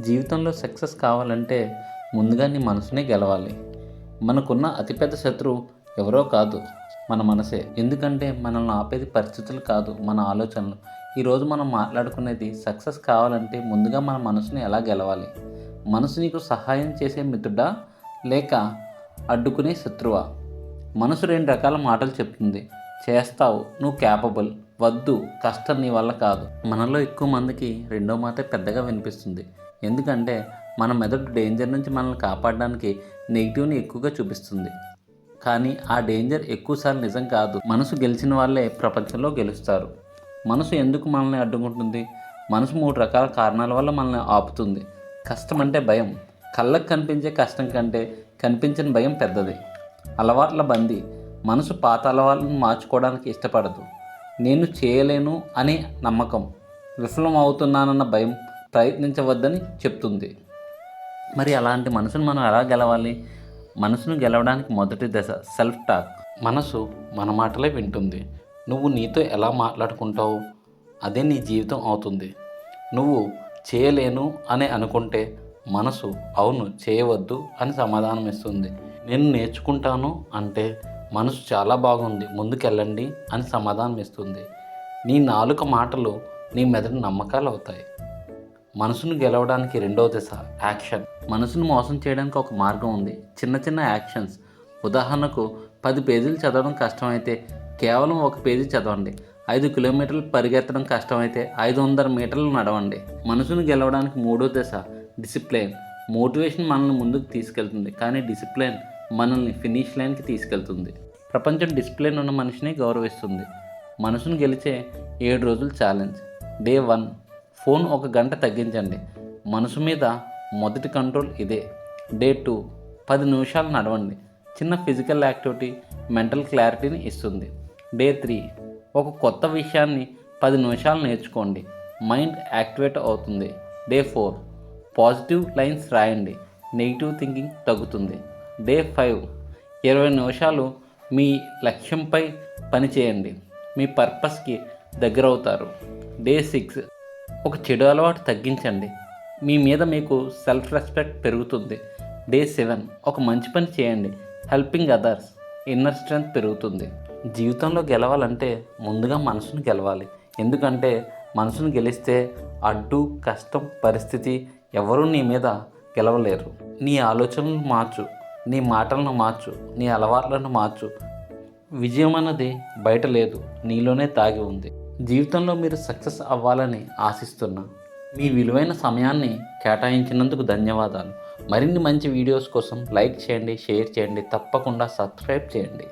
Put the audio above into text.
జీవితంలో సక్సెస్ కావాలంటే ముందుగా నీ మనసునే గెలవాలి. మనకున్న అతిపెద్ద శత్రువు ఎవరో కాదు మన మనసే. ఎందుకంటే మనల్ని ఆపేది పరిస్థితులు కాదు మన ఆలోచనలు. ఈరోజు మనం మాట్లాడుకునేది సక్సెస్ కావాలంటే ముందుగా మన మనసుని ఎలా గెలవాలి? మనసు నీకు సహాయం చేసే మిత్రుడా? లేక అడ్డుకునే శత్రువా? మనసు రెండు రకాల మాటలు చెప్తుంది. చేస్తావు నువ్వు క్యాపబుల్ వద్దు కష్టం నీ వల్ల కాదు. మనలో ఎక్కువ మందికి రెండో మాట పెద్దగా వినిపిస్తుంది. ఎందుకంటే మన మెదడు డేంజర్ నుంచి మనల్ని కాపాడడానికి నెగిటివ్ని ఎక్కువగా చూపిస్తుంది. కానీ ఆ డేంజర్ ఎక్కువసార్లు నిజం కాదు. మనసు గెలిచిన వాళ్ళే ప్రపంచంలో గెలుస్తారు. మనసు ఎందుకు మనల్ని అడ్డుకుంటుంది? మనసు మూడు రకాల కారణాల వల్ల మనల్ని ఆపుతుంది. కష్టం అంటే భయం. కళ్ళకు కనిపించే కష్టం కంటే కనిపించని భయం పెద్దది. అలవాట్ల బందీ. మనసు పాత అలవాట్లను మార్చుకోవడానికి ఇష్టపడదు. నేను చేయలేను అనే నమ్మకం. విఫలం అవుతున్నానన్న భయం ప్రయత్నించవద్దని చెప్తుంది. మరి అలాంటి మనసును మనం ఎలా గెలవాలి? మనసును గెలవడానికి మొదటి దశ సెల్ఫ్ టాక్ మనసు మన మాటలే వింటుంది. నువ్వు నీతో ఎలా మాట్లాడుకుంటావు? అదే నీ జీవితం అవుతుంది. నువ్వు చేయలేను అని అనుకుంటే మనసు అవును చేయవద్దు అని సమాధానం ఇస్తుంది నేను నేర్చుకుంటాను అంటే మనసు చాలా బాగుంది ముందుకెళ్ళండి అని సమాధానం ఇస్తుంది నీ నాలుక మాటలు నీ మెదడు నమ్మకాలు అవుతాయి మనసును గెలవడానికి రెండవ దశ యాక్షన్. మనసును మోసం చేయడానికి ఒక మార్గం ఉంది. చిన్న చిన్న యాక్షన్స్. ఉదాహరణకు పది పేజీలు చదవడం కష్టమైతే కేవలం ఒక పేజీ చదవండి. ఐదు కిలోమీటర్లు పరిగెత్తడం కష్టమైతే ఐదు వందల మీటర్లు నడవండి. మనసును గెలవడానికి మూడో దశ డిసిప్లైన్. మోటివేషన్ మనల్ని ముందుకు తీసుకెళ్తుంది. కానీ డిసిప్లైన్ మనల్ని ఫినిష్ లైన్కి తీసుకెళ్తుంది. ప్రపంచం డిసిప్లిన్ ఉన్న మనిషిని గౌరవిస్తుంది. మనసును గెలిచే ఏడు రోజులు ఛాలెంజ్. డే వన్ ఫోన్ ఒక గంట తగ్గించండి. మనసు మీద మొదటి కంట్రోల్ ఇదే. డే టూ పది నిమిషాలు నడవండి. చిన్న ఫిజికల్ యాక్టివిటీ మెంటల్ క్లారిటీని ఇస్తుంది. డే త్రీ ఒక కొత్త విషయాన్ని పది నిమిషాలు నేర్చుకోండి. మైండ్ యాక్టివేట్ అవుతుంది. డే ఫోర్ పాజిటివ్ లైన్స్ రాయండి. నెగిటివ్ థింకింగ్ తగ్గుతుంది. డే ఫైవ్ ఇరవై నిమిషాలు మీ లక్ష్యంపై పని చేయండి. మీ పర్పస్కి దగ్గర అవుతారు డే సిక్స్ ఒక చెడు అలవాటు తగ్గించండి. మీ మీద మీకు సెల్ఫ్ రెస్పెక్ట్ పెరుగుతుంది. డే సెవెన్ ఒక మంచి పని చేయండి. హెల్పింగ్ అదర్స్ ఇన్నర్ స్ట్రెంగ్త్ పెరుగుతుంది. జీవితంలో గెలవాలంటే ముందుగా మనసును గెలవాలి. ఎందుకంటే మనసును గెలిస్తే అడ్డు కష్టం పరిస్థితి ఎవరూ నీ మీద గెలవలేరు. నీ ఆలోచనలు మార్చు. నీ మాటలను మార్చు నీ అలవాట్లను మార్చు. విజయం అన్నది బయట లేదు నీలోనే తాగి ఉంది. జీవితంలో మీరు సక్సెస్ అవ్వాలని ఆశిస్తున్నా. మీ విలువైన సమయాన్ని కేటాయించినందుకు ధన్యవాదాలు. మరిన్ని మంచి వీడియోస్ కోసం లైక్ చేయండి షేర్ చేయండి తప్పకుండా సబ్స్క్రైబ్ చేయండి.